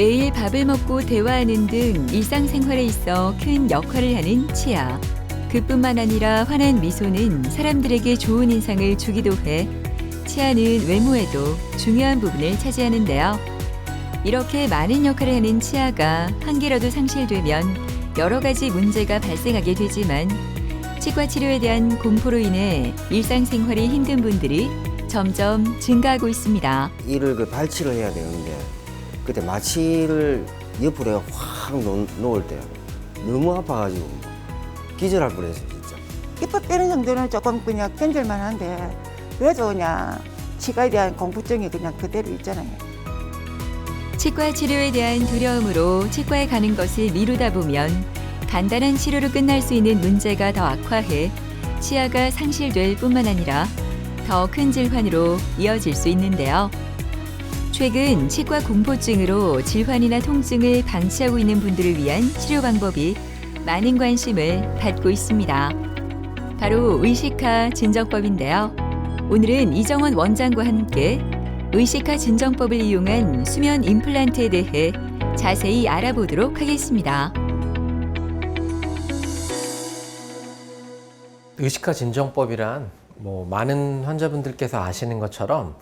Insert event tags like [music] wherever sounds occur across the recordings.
매일 밥을 먹고 대화하는 등 일상생활에 있어 큰 역할을 하는 치아. 그뿐만 아니라 환한 미소는 사람들에게 좋은 인상을 주기도 해 치아는 외모에도 중요한 부분을 차지하는데요. 이렇게 많은 역할을 하는 치아가 한 개라도 상실되면 여러 가지 문제가 발생하게 되지만 치과 치료에 대한 공포로 인해 일상생활이 힘든 분들이 점점 증가하고 있습니다. 이를 그 발치를 해야 되는데 그때 마취를 옆으로 확 놓, 놓을 때 너무 아파가지고 기절할 뻔했어요 진짜. 이빨 빼는 정도는 조금 그냥 견딜만 한데 그래도 그냥 치과에 대한 공포증이 그냥 그대로 있잖아요. 치과 치료에 대한 두려움으로 치과에 가는 것을 미루다 보면 간단한 치료로 끝날 수 있는 문제가 더 악화해 치아가 상실될 뿐만 아니라 더 큰 질환으로 이어질 수 있는데요. 최근 치과 공포증으로 질환이나 통증을 방치하고 있는 분들을 위한 치료 방법이 많은 관심을 받고 있습니다. 바로 의식화 진정법인데요. 오늘은 이정원 원장과 함께 의식화 진정법을 이용한 수면 임플란트에 대해 자세히 알아보도록 하겠습니다. 의식화 진정법이란 뭐 많은 환자분들께서 아시는 것처럼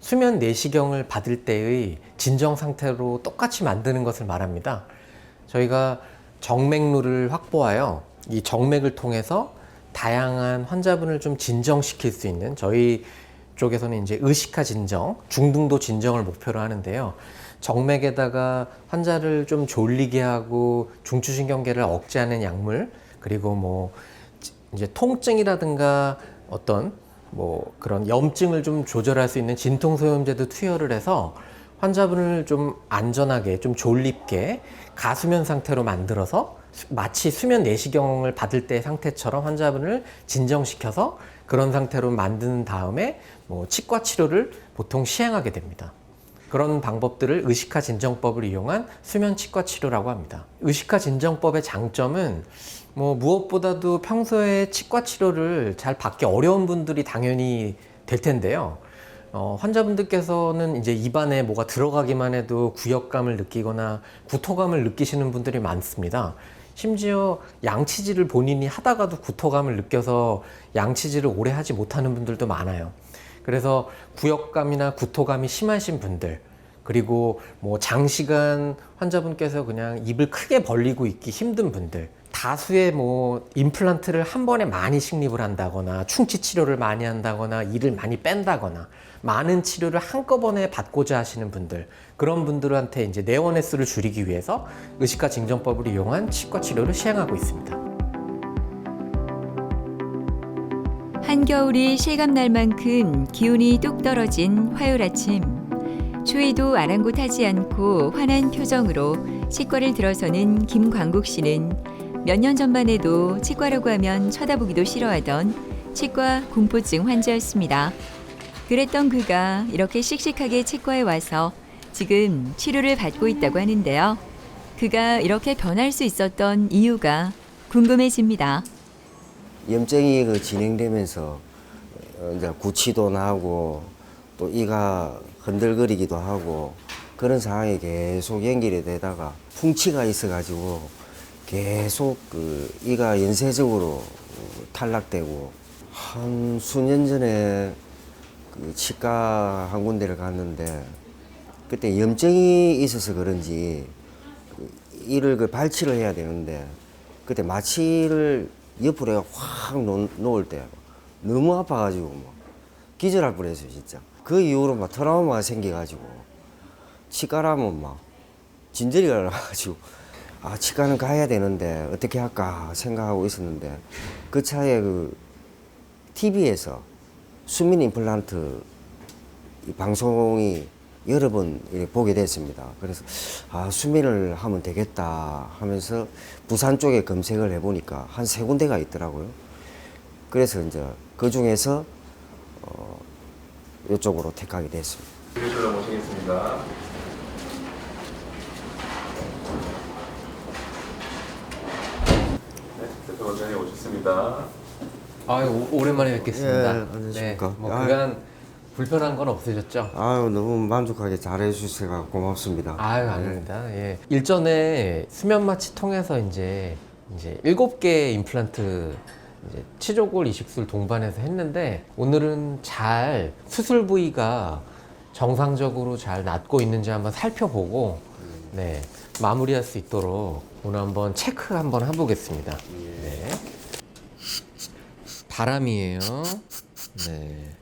수면 내시경을 받을 때의 진정 상태로 똑같이 만드는 것을 말합니다. 저희가 정맥류를 확보하여 이 정맥을 통해서 다양한 환자분을 좀 진정시킬 수 있는 저희 쪽에서는 이제 의식화 진정, 중등도 진정을 목표로 하는데요. 정맥에다가 환자를 좀 졸리게 하고 중추신경계를 억제하는 약물, 그리고 뭐 이제 통증이라든가 어떤 뭐 그런 염증을 좀 조절할 수 있는 진통소염제도 투여를 해서 환자분을 좀 안전하게 좀 졸립게 가수면 상태로 만들어서 수- 마치 수면 내시경을 받을 때 상태처럼 환자분을 진정시켜서 그런 상태로 만든 다음에 뭐 치과 치료를 보통 시행하게 됩니다. 그런 방법들을 의식화 진정법을 이용한 수면 치과 치료라고 합니다. 의식화 진정법의 장점은 뭐 무엇보다도 평소에 치과 치료를 잘 받기 어려운 분들이 당연히 될 텐데요. 어, 환자분들께서는 이제 입안에 뭐가 들어가기만 해도 구역감을 느끼거나 구토감을 느끼시는 분들이 많습니다. 심지어 양치질을 본인이 하다가도 구토감을 느껴서 양치질을 오래 하지 못하는 분들도 많아요. 그래서 구역감이나 구토감이 심하신 분들, 그리고 뭐 장시간 환자분께서 그냥 입을 크게 벌리고 있기 힘든 분들, 다수의 뭐 임플란트를 한 번에 많이 식립을 한다거나 충치 치료를 많이 한다거나 이를 많이 뺀다거나 많은 치료를 한꺼번에 받고자 하시는 분들 그런 분들한테 이제 내원 횟수를 줄이기 위해서 의식화 진정법을 이용한 치과 치료를 시행하고 있습니다. 한겨울이 실감날 만큼 기온이 뚝 떨어진 화요일 아침. 추위도 아랑곳하지 않고 환한 표정으로 치과를 들어서는 김광국 씨는 몇 년 전만 해도 치과라고 하면 쳐다보기도 싫어하던 치과 공포증 환자였습니다. 그랬던 그가 이렇게 씩씩하게 치과에 와서 지금 치료를 받고 있다고 하는데요. 그가 이렇게 변할 수 있었던 이유가 궁금해집니다. 염증이 그 진행되면서 어, 이제 구취도 나고 또 이가 흔들거리기도 하고 그런 상황이 계속 연결이 되다가 풍치가 있어가지고 계속 그 이가 연쇄적으로 어, 탈락되고 한 수년 전에 그 치과 한 군데를 갔는데 그때 염증이 있어서 그런지 그 이를 그 발치를 해야 되는데 그때 마취를 옆으로 확 놓, 놓을 때 너무 아파가지고 뭐 기절할 뻔했어요 진짜. 그 이후로 막 트라우마가 생겨가지고 치과라면 막 진저리가 나가지고 [laughs] 아 치과는 가야 되는데 어떻게 할까 생각하고 있었는데 그 차에 그 TV에서 수면 임플란트 이 방송이 여러 번 이렇게 보게 됐습니다. 그래서 아 수면을 하면 되겠다 하면서 부산 쪽에 검색을 해보니까 한 세 군데가 있더라고요. 그래서 이제 그 중에서 어, 이쪽으로 택하게 됐습니다. 교실로 모시겠습니다. 네, 대표 원장님 오셨습니다. 아, 오, 오랜만에 뵙겠습니다. 예, 안녕하십니까. 네, 뭐 아, 그간 불편한 건 없으셨죠? 아유 너무 만족하게 잘 해 주셔서 고맙습니다. 아유 아닙니다. 예. 일전에 수면 마취 통해서 이제 이제 일곱 개 임플란트 이제 치조골 이식술 동반해서 했는데 오늘은 잘 수술 부위가 정상적으로 잘 낫고 있는지 한번 살펴보고 네 마무리할 수 있도록 오늘 한번 체크 한번 해보겠습니다. 네. 바람이에요. 네.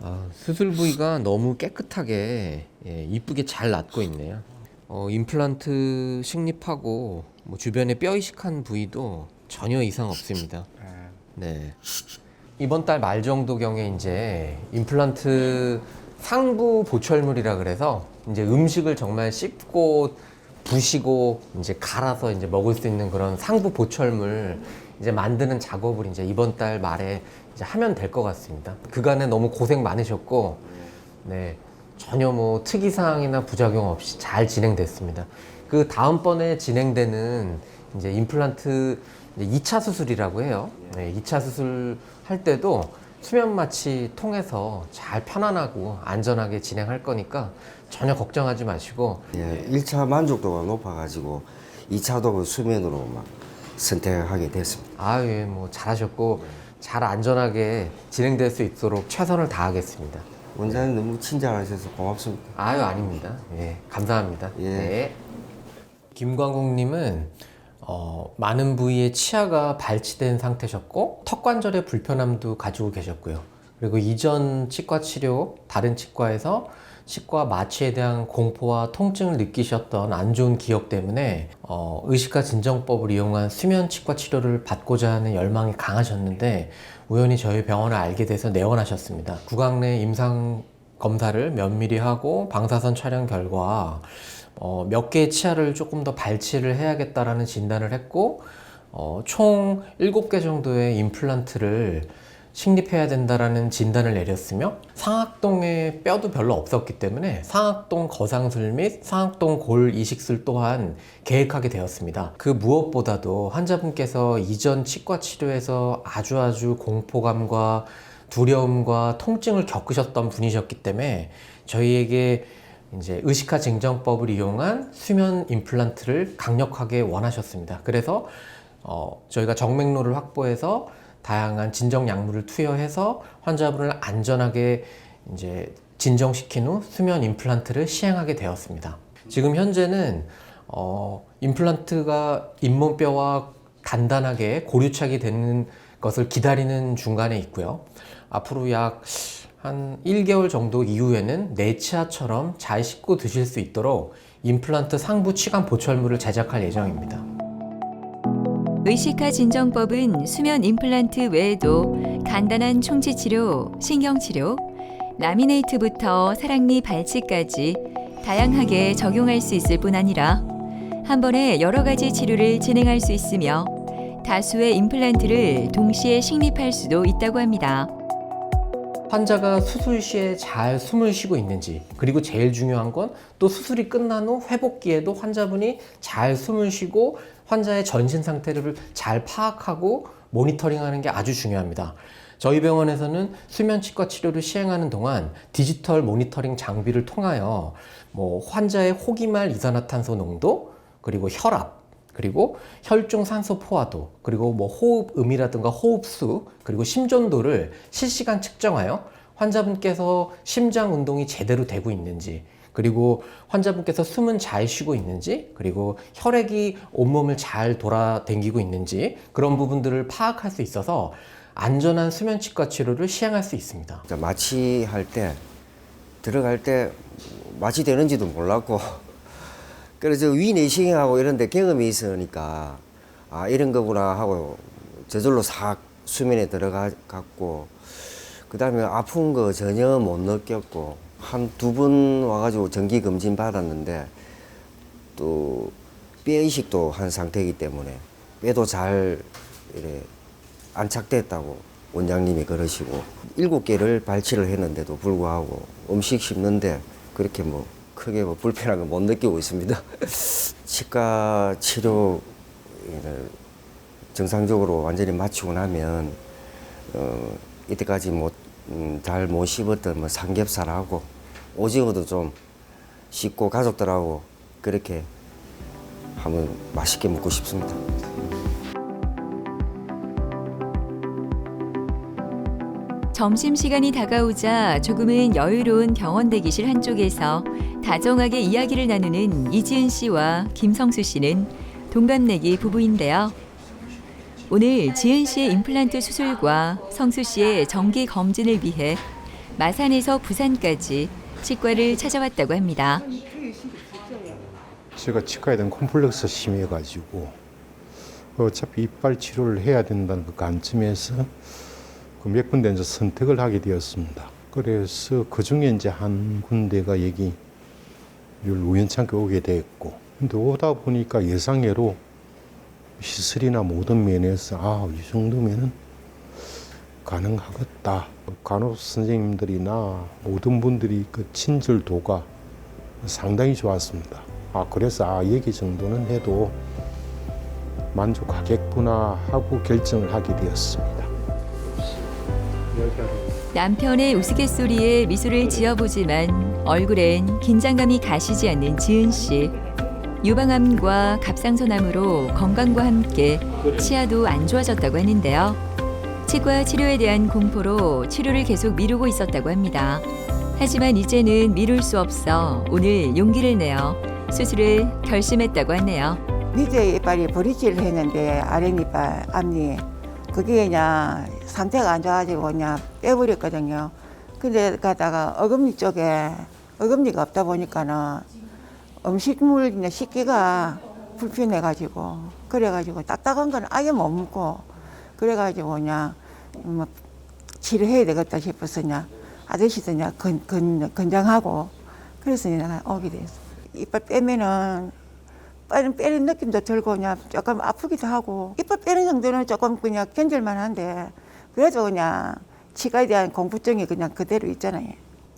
아, 수술 부위가 너무 깨끗하게 예, 이쁘게 잘 낫고 있네요. 어, 임플란트 식립하고 뭐 주변에 뼈 이식한 부위도 전혀 이상 없습니다. 네. 이번 달 말 정도 경에 이제 임플란트 상부 보철물이라 그래서 이제 음식을 정말 씹고 부시고 이제 갈아서 이제 먹을 수 있는 그런 상부 보철물 이제 만드는 작업을 이제 이번 달 말에 이제 하면 될 것 같습니다. 그간에 너무 고생 많으셨고, 네. 전혀 뭐 특이사항이나 부작용 없이 잘 진행됐습니다. 그 다음번에 진행되는 이제 임플란트 이제 2차 수술이라고 해요. 네, 2차 수술 할 때도 수면 마취 통해서 잘 편안하고 안전하게 진행할 거니까 전혀 걱정하지 마시고 예, 1차 만족도가 높아가지고 2차도 그 수면으로 막 선택하게 됐습니다. 아유, 예, 뭐 잘하셨고 잘 안전하게 진행될 수 있도록 최선을 다하겠습니다. 원장님 너무 친절하셔서 고맙습니다. 아유, 아닙니다. 예, 감사합니다. 예. 네. 김광국님은 어, 많은 부위에 치아가 발치된 상태셨고 턱 관절의 불편함도 가지고 계셨고요. 그리고 이전 치과 치료 다른 치과에서 치과 마취에 대한 공포와 통증을 느끼셨던 안 좋은 기억 때문에 어, 의식과 진정법을 이용한 수면 치과 치료를 받고자 하는 열망이 강하셨는데 우연히 저희 병원을 알게 돼서 내원하셨습니다. 구강 내 임상 검사를 면밀히 하고 방사선 촬영 결과 어, 몇 개의 치아를 조금 더 발치를 해야겠다라는 진단을 했고 어, 총 7개 정도의 임플란트를 식립해야 된다라는 진단을 내렸으며 상악동에 뼈도 별로 없었기 때문에 상악동 거상술 및 상악동 골 이식술 또한 계획하게 되었습니다. 그 무엇보다도 환자분께서 이전 치과 치료에서 아주 아주 공포감과 두려움과 통증을 겪으셨던 분이셨기 때문에 저희에게 이제 의식화 증정법을 이용한 수면 임플란트를 강력하게 원하셨습니다. 그래서 어, 저희가 정맥로를 확보해서 다양한 진정 약물을 투여해서 환자분을 안전하게 이제 진정시킨 후 수면 임플란트를 시행하게 되었습니다. 지금 현재는 어, 임플란트가 잇몸뼈와 단단하게 고류착이 되는 것을 기다리는 중간에 있고요. 앞으로 약 한 1개월 정도 이후에는 내치아처럼 잘 씹고 드실 수 있도록 임플란트 상부 치관 보철물을 제작할 예정입니다. 의식화 진정법은 수면 임플란트 외에도 간단한 충치 치료, 신경 치료, 라미네이트부터 사랑니 발치까지 다양하게 적용할 수 있을 뿐 아니라 한 번에 여러 가지 치료를 진행할 수 있으며 다수의 임플란트를 동시에 식립할 수도 있다고 합니다. 환자가 수술 시에 잘 숨을 쉬고 있는지 그리고 제일 중요한 건 또 수술이 끝난 후 회복기에도 환자분이 잘 숨을 쉬고 환자의 전신 상태를 잘 파악하고 모니터링하는 게 아주 중요합니다. 저희 병원에서는 수면 치과 치료를 시행하는 동안 디지털 모니터링 장비를 통하여 뭐 환자의 호기말 이산화탄소 농도 그리고 혈압 그리고 혈중 산소 포화도 그리고 뭐 호흡음이라든가 호흡수 그리고 심전도를 실시간 측정하여 환자분께서 심장 운동이 제대로 되고 있는지 그리고 환자분께서 숨은 잘 쉬고 있는지 그리고 혈액이 온몸을 잘 돌아다니고 있는지 그런 부분들을 파악할 수 있어서 안전한 수면 치과 치료를 시행할 수 있습니다. 자, 마취할 때 들어갈 때 마취되는지도 몰랐고 [laughs] 그래서 위 내시경하고 이런 데 경험이 있으니까 아 이런 거구나 하고 저절로 싹 수면에 들어가 갖고 그다음에 아픈 거 전혀 못 느꼈고 한 두 번 와가지고 정기 검진 받았는데 또 뼈 이식도 한 상태이기 때문에 뼈도 잘 이래 안착됐다고 원장님이 그러시고 일곱 개를 발치를 했는데도 불구하고 음식 씹는데 그렇게 뭐 크게 뭐 불편한 건 못 느끼고 있습니다. [laughs] 치과 치료를 정상적으로 완전히 마치고 나면 어, 이때까지 못 음, 잘못 씹었던 뭐 삼겹살하고 오징어도 좀 씹고 가족들하고 그렇게 한번 맛있게 먹고 싶습니다. 점심시간이 다가오자 조금은 여유로운 병원 대기실 한쪽에서 다정하게 이야기를 나누는 이지은 씨와 김성수 씨는 동갑내기 부부인데요. 오늘 지은 씨의 임플란트 수술과 성수 씨의 정기 검진을 위해 마산에서 부산까지 치과를 찾아왔다고 합니다. 제가 치과에 대한 콤플렉스 심해가지고 어차피 이빨 치료를 해야 된다는 그 관점에서 그몇 군데 이제 선택을 하게 되었습니다. 그래서 그 중에 이제 한 군데가 여기 우연찮게 오게 됐고, 근데 오다 보니까 예상외로 시술이나 모든 면에서 아, 이 정도면은 가능하겠다. 간호 선생님들이나 모든 분들이 그 친절도가 상당히 좋았습니다. 아 그래서 아 얘기 정도는 해도 만족하겠구나 하고 결정을 하게 되었습니다. 남편의 우스갯소리에 미소를 지어보지만 얼굴엔 긴장감이 가시지 않는 지은 씨. 유방암과 갑상선암으로 건강과 함께 치아도 안 좋아졌다고 하는데요. 치과 치료에 대한 공포로 치료를 계속 미루고 있었다고 합니다. 하지만 이제는 미룰 수 없어 오늘 용기를 내어 수술을 결심했다고 하네요. 밑에 이빨이 브릿지를 했는데 아랫이빨 앞니 그게 그냥 상태가 안 좋아가지고 그냥 빼버렸거든요. 근데 가다가 어금니 쪽에 어금니가 없다 보니까는 음식물 씻기가 불편해가지고 그래가지고 딱딱한 건 아예 못 먹고 그래가지고 그냥 뭐 치료해야 되겠다 싶어서 그냥 아저씨도 그냥 건, 건, 건장하고 그래서 내가 오게 됐어. 이빨 빼면은 빼는, 빼는 느낌도 들고 그냥 조금 아프기도 하고 이빨 빼는 정도는 조금 그냥 견딜만 한데 그래도 그냥 치과에 대한 공부증이 그냥 그대로 있잖아요.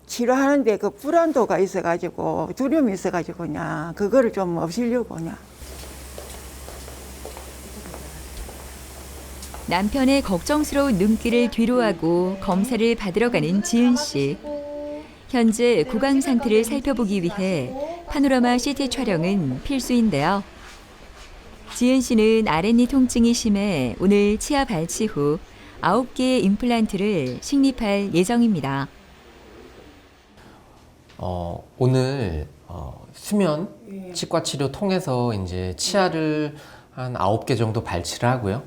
치료하는데 그 불안도가 있어가지고 두려움이 있어가지고 그냥 그거를 좀 없애려고 그냥 남편의 걱정스러운 눈길을 뒤로하고 검사를 받으러 가는 지은 씨. 현재 구강 상태를 살펴보기 위해 파노라마 CT 촬영은 필수인데요. 지은 씨는 아랫니 통증이 심해 오늘 치아 발치 후 9개의 임플란트를 식립할 예정입니다. 어, 오늘 어, 수면 치과 치료 통해서 이제 치아를 한 아홉 개 정도 발치를 하고요.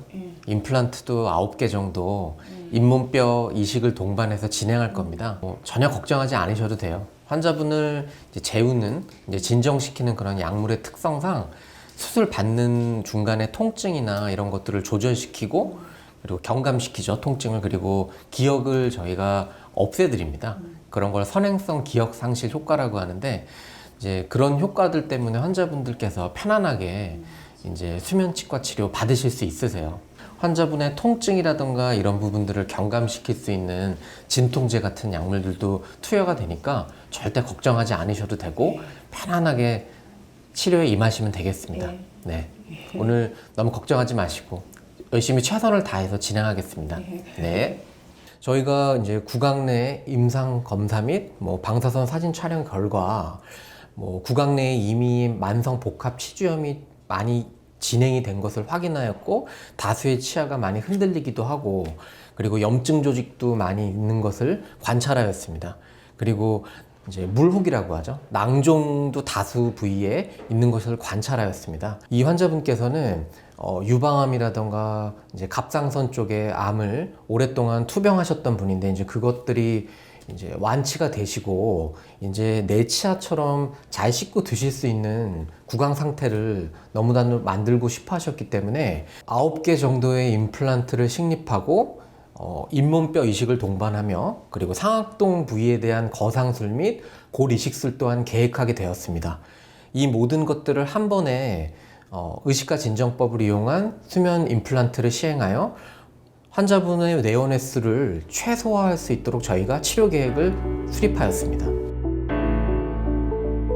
임플란트도 아홉 개 정도 잇몸뼈 이식을 동반해서 진행할 겁니다. 뭐 전혀 걱정하지 않으셔도 돼요. 환자분을 이제 재우는 이제 진정시키는 그런 약물의 특성상 수술 받는 중간에 통증이나 이런 것들을 조절시키고 그리고 경감시키죠 통증을 그리고 기억을 저희가 없애드립니다. 그런 걸 선행성 기억 상실 효과라고 하는데 이제 그런 효과들 때문에 환자분들께서 편안하게 이제 수면 치과 치료 받으실 수 있으세요. 환자분의 통증이라든가 이런 부분들을 경감시킬 수 있는 진통제 같은 약물들도 투여가 되니까 절대 걱정하지 않으셔도 되고 편안하게 치료에 임하시면 되겠습니다. 네. 오늘 너무 걱정하지 마시고 열심히 최선을 다해서 진행하겠습니다. 네. 저희가 이제 구강 내 임상 검사 및 뭐 방사선 사진 촬영 결과 뭐 구강 내에 이미 만성 복합 치주염이 많이 진행이 된 것을 확인하였고 다수의 치아가 많이 흔들리기도 하고 그리고 염증 조직도 많이 있는 것을 관찰하였습니다. 그리고 이제 물혹이라고 하죠. 낭종도 다수 부위에 있는 것을 관찰하였습니다. 이 환자분께서는 어, 유방암이라던가 이제 갑상선 쪽에 암을 오랫동안 투병하셨던 분인데 이제 그것들이 이제 완치가 되시고 이제 내 치아처럼 잘 씻고 드실 수 있는 구강 상태를 너무나 만들고 싶어 하셨기 때문에 아홉 개 정도의 임플란트를 식립하고 어, 잇몸뼈 이식을 동반하며 그리고 상악동 부위에 대한 거상술 및 골 이식술 또한 계획하게 되었습니다. 이 모든 것들을 한 번에 어, 의식과 진정법을 이용한 수면 임플란트를 시행하여 환자분의 내원 횟수를 최소화할 수 있도록 저희가 치료 계획을 수립하였습니다.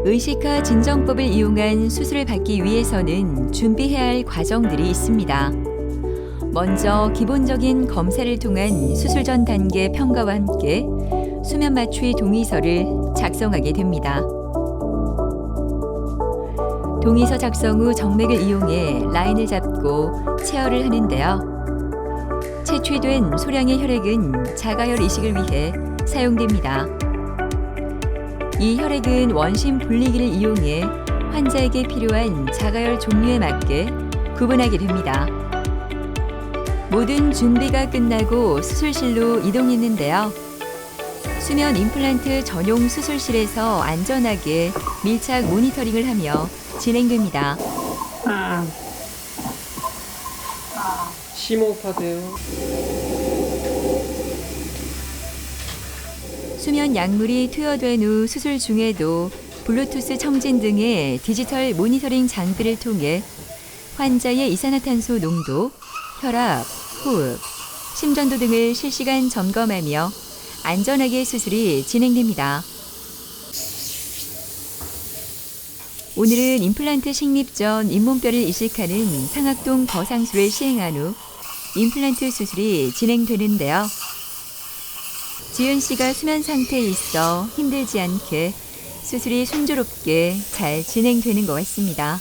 의식화 진정법을 이용한 수술을 받기 위해서는 준비해야 할 과정들이 있습니다. 먼저 기본적인 검사를 통한 수술 전 단계 평가와 함께 수면 마취 동의서를 작성하게 됩니다. 동의서 작성 후 정맥을 이용해 라인을 잡고 체열을 하는데요. 채취된 소량의 혈액은 자가혈 이식을 위해 사용됩니다. 이 혈액은 원심 분리기를 이용해 환자에게 필요한 자가혈 종류에 맞게 구분하게 됩니다. 모든 준비가 끝나고 수술실로 이동했는데요. 수면 임플란트 전용 수술실에서 안전하게 밀착 모니터링을 하며 진행됩니다. 심호흡하세요. 수면 약물이 투여된 후 수술 중에도 블루투스 청진 등의 디지털 모니터링 장비를 통해 환자의 이산화탄소 농도, 혈압, 호흡, 심전도 등을 실시간 점검하며 안전하게 수술이 진행됩니다. 오늘은 임플란트 식립 전 잇몸뼈를 이식하는 상악동 거상술을 시행한 후 임플란트 수술이 진행되는데요. 지은 씨가 수면 상태에 있어 힘들지 않게 수술이 순조롭게 잘 진행되는 것 같습니다.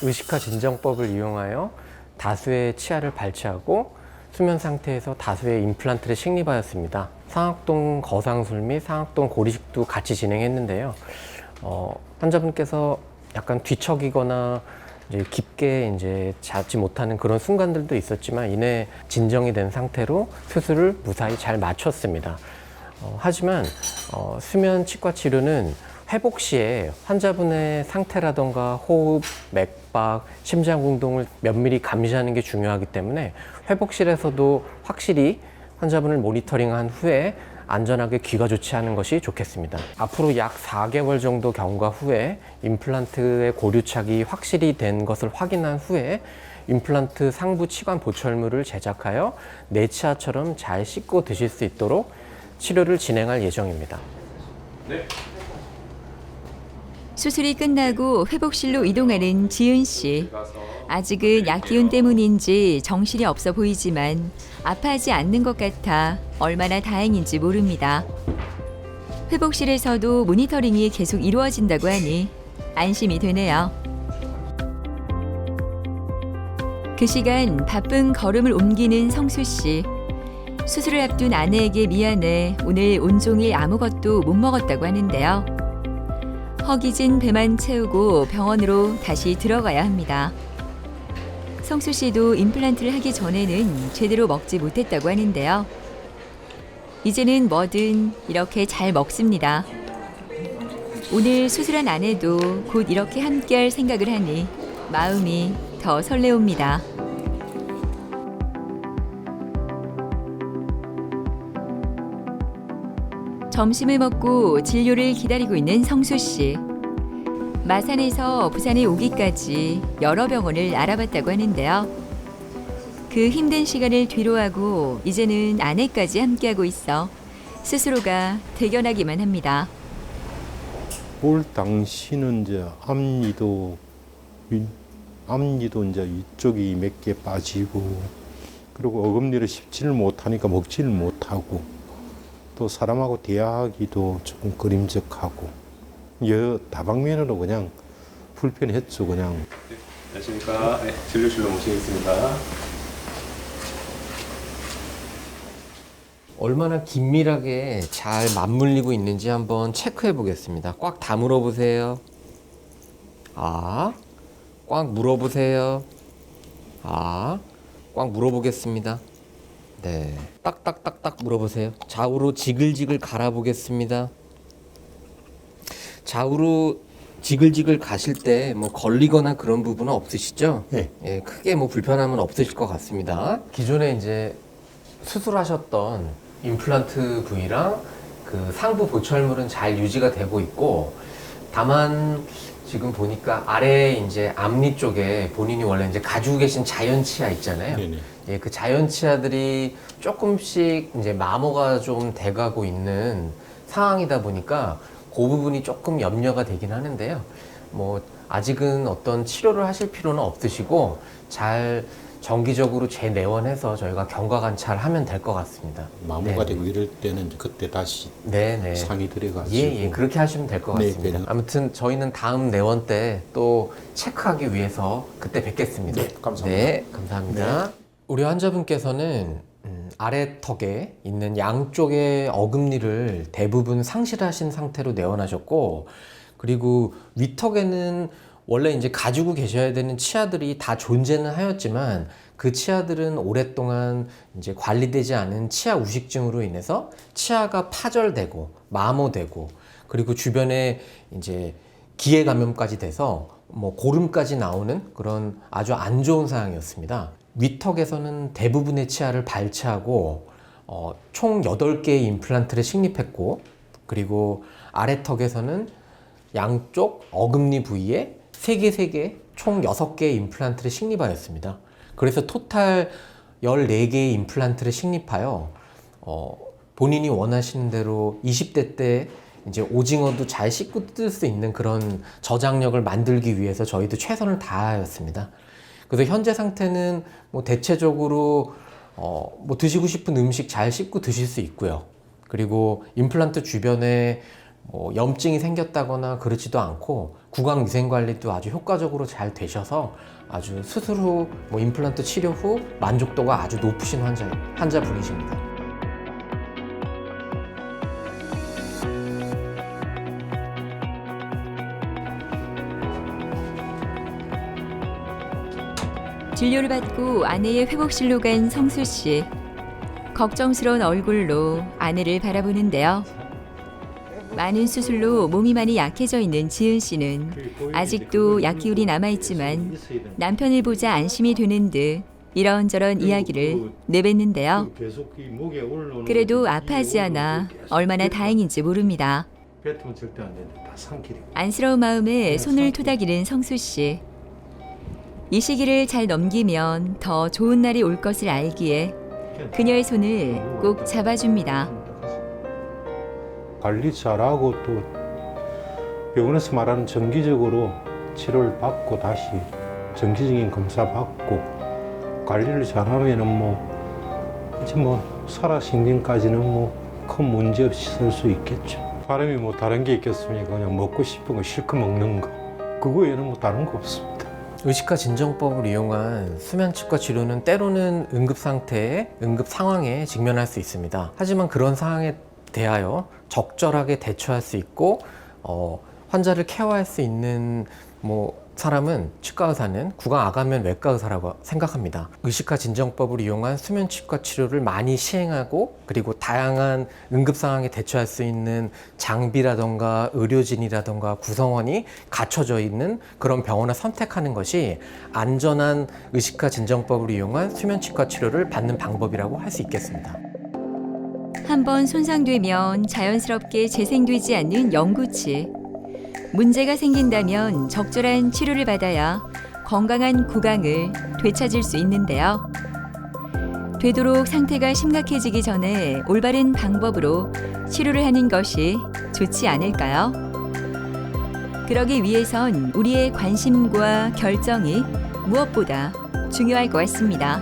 의식화 진정법을 이용하여 다수의 치아를 발치하고 수면 상태에서 다수의 임플란트를 식립하였습니다. 상악동 거상술 및 상악동 고리식도 같이 진행했는데요. 어, 환자분께서 약간 뒤척이거나 이제 깊게 이제 자지 못하는 그런 순간들도 있었지만 이내 진정이 된 상태로 수술을 무사히 잘 마쳤습니다. 어, 하지만 어, 수면 치과 치료는 회복 시에 환자분의 상태라던가 호흡, 맥박, 심장 운동을 면밀히 감시하는 게 중요하기 때문에 회복실에서도 확실히 환자분을 모니터링한 후에 안전하게 귀가 조치하는 것이 좋겠습니다. 앞으로 약 4개월 정도 경과 후에 임플란트의 고류착이 확실히 된 것을 확인한 후에 임플란트 상부 치관 보철물을 제작하여 내치아처럼 잘 씻고 드실 수 있도록 치료를 진행할 예정입니다. 수술이 끝나고 회복실로 이동하는 지은 씨. 아직은 약 기운 때문인지 정신이 없어 보이지만 아파하지 않는 것 같아 얼마나 다행인지 모릅니다. 회복실에서도 모니터링이 계속 이루어진다고 하니 안심이 되네요. 그 시간 바쁜 걸음을 옮기는 성수 씨. 수술을 앞둔 아내에게 미안해 오늘 온종일 아무것도 못 먹었다고 하는데요. 허기진 배만 채우고 병원으로 다시 들어가야 합니다. 성수 씨도 임플란트를 하기 전에는 제대로 먹지 못했다고 하는데요. 이제는 뭐든 이렇게 잘 먹습니다. 오늘 수술한 아내도 곧 이렇게 함께할 생각을 하니 마음이 더 설레옵니다. 점심을 먹고 진료를 기다리고 있는 성수 씨. 마산에서 부산에 오기까지 여러 병원을 알아봤다고 하는데요. 그 힘든 시간을 뒤로하고 이제는 아내까지 함께하고 있어 스스로가 대견하기만 합니다. 올 당시는 이제 앞니도 위- 앞니도 이제 이쪽이 몇 개 빠지고 그리고 어금니를 씹지를 못하니까 먹지를 못하고 또 사람하고 대화하기도 조금 그림적하고 여 다방면으로 그냥 불편했죠 그냥 안녕하십니까. 네, 진료실로 모시겠습니다. 얼마나 긴밀하게 잘 맞물리고 있는지 한번 체크해 보겠습니다. 꽉 다물어 보세요. 아, 꽉 물어 보세요. 아, 꽉 물어 보겠습니다. 네, 딱딱딱딱 물어 보세요. 좌우로 지글지글 갈아 보겠습니다. 좌우로 지글지글 가실 때 뭐 걸리거나 그런 부분은 없으시죠? 네. 예, 크게 뭐 불편함은 없으실 것 같습니다. 기존에 이제 수술하셨던 임플란트 부위랑 그 상부 보철물은 잘 유지가 되고 있고 다만 지금 보니까 아래 이제 앞니 쪽에 본인이 원래 이제 가지고 계신 자연 치아 있잖아요. 네네. 예, 그 자연 치아들이 조금씩 이제 마모가 좀 돼가고 있는 상황이다 보니까 그 부분이 조금 염려가 되긴 하는데요. 뭐 아직은 어떤 치료를 하실 필요는 없으시고 잘 정기적으로 재내원해서 저희가 경과 관찰하면 될 것 같습니다. 마모가 네. 되고 이럴 때는 그때 다시 네네. 상이 들어가지고 예, 예, 그렇게 하시면 될 것 네, 같습니다. 네. 아무튼 저희는 다음 내원 때 또 체크하기 위해서 그때 뵙겠습니다. 네, 감사합니다. 네, 감사합니다. 우리 환자분께서는 음, 아래 턱에 있는 양쪽의 어금니를 대부분 상실하신 상태로 내원하셨고, 그리고 위턱에는 원래 이제 가지고 계셔야 되는 치아들이 다 존재는 하였지만 그 치아들은 오랫동안 이제 관리되지 않은 치아 우식증으로 인해서 치아가 파절되고 마모되고 그리고 주변에 이제 기회 감염까지 돼서 뭐 고름까지 나오는 그런 아주 안 좋은 상황이었습니다. 위턱에서는 대부분의 치아를 발치하고 어, 총 8개의 임플란트를 식립했고 그리고 아래턱에서는 양쪽 어금니 부위에 3개, 3개, 총 6개의 임플란트를 식립하였습니다. 그래서 토탈 14개의 임플란트를 식립하여 어, 본인이 원하시는 대로 20대 때 이제 오징어도 잘 씻고 뜯을 수 있는 그런 저장력을 만들기 위해서 저희도 최선을 다하였습니다. 그래서 현재 상태는 뭐 대체적으로 어, 뭐 드시고 싶은 음식 잘 씹고 드실 수 있고요. 그리고 임플란트 주변에 뭐 염증이 생겼다거나 그렇지도 않고 구강 위생 관리도 아주 효과적으로 잘 되셔서 아주 수술 후, 뭐 임플란트 치료 후 만족도가 아주 높으신 환자 환자분이십니다. 진료를 받고 아내의 회복실로 간 성수 씨. 걱정스러운 얼굴로 아내를 바라보는데요. 많은 수술로 몸이 많이 약해져 있는 지은 씨는 아직도 약기울이 남아 있지만 남편을 보자 안심이 되는 듯 이런저런 이야기를 내뱉는데요. 그래도 아파하지 않아 얼마나 다행인지 모릅니다. 안쓰러운 마음에 손을 토닥이는 성수 씨. 이 시기를 잘 넘기면 더 좋은 날이 올 것을 알기에 그녀의 손을 꼭 잡아줍니다. 관리 잘하고 또 병원에서 말하는 정기적으로 치료를 받고 다시 정기적인 검사 받고 관리를 잘하면은 뭐 이제 뭐 살아생전까지는 뭐 큰 문제 없이 살 수 있겠죠. 바람이 뭐 다른 게 있겠습니까? 그냥 먹고 싶은 거 실컷 먹는 거 그거 외에는 뭐 다른 거 없습니다. 의식화 진정법을 이용한 수면 치과 치료는 때로는 응급 상태에 응급 상황에 직면할 수 있습니다. 하지만 그런 상황에 대하여 적절하게 대처할 수 있고 어, 환자를 케어할 수 있는 뭐 사람은 치과 의사는 구강 아가면 외과 의사라고 생각합니다. 의식화 진정법을 이용한 수면 치과 치료를 많이 시행하고 그리고 다양한 응급 상황에 대처할 수 있는 장비라던가 의료진이라던가 구성원이 갖춰져 있는 그런 병원을 선택하는 것이 안전한 의식화 진정법을 이용한 수면 치과 치료를 받는 방법이라고 할 수 있겠습니다. 한번 손상되면 자연스럽게 재생되지 않는 영구치. 문제가 생긴다면 적절한 치료를 받아야 건강한 구강을 되찾을 수 있는데요. 되도록 상태가 심각해지기 전에 올바른 방법으로 치료를 하는 것이 좋지 않을까요? 그러기 위해선 우리의 관심과 결정이 무엇보다 중요할 것 같습니다.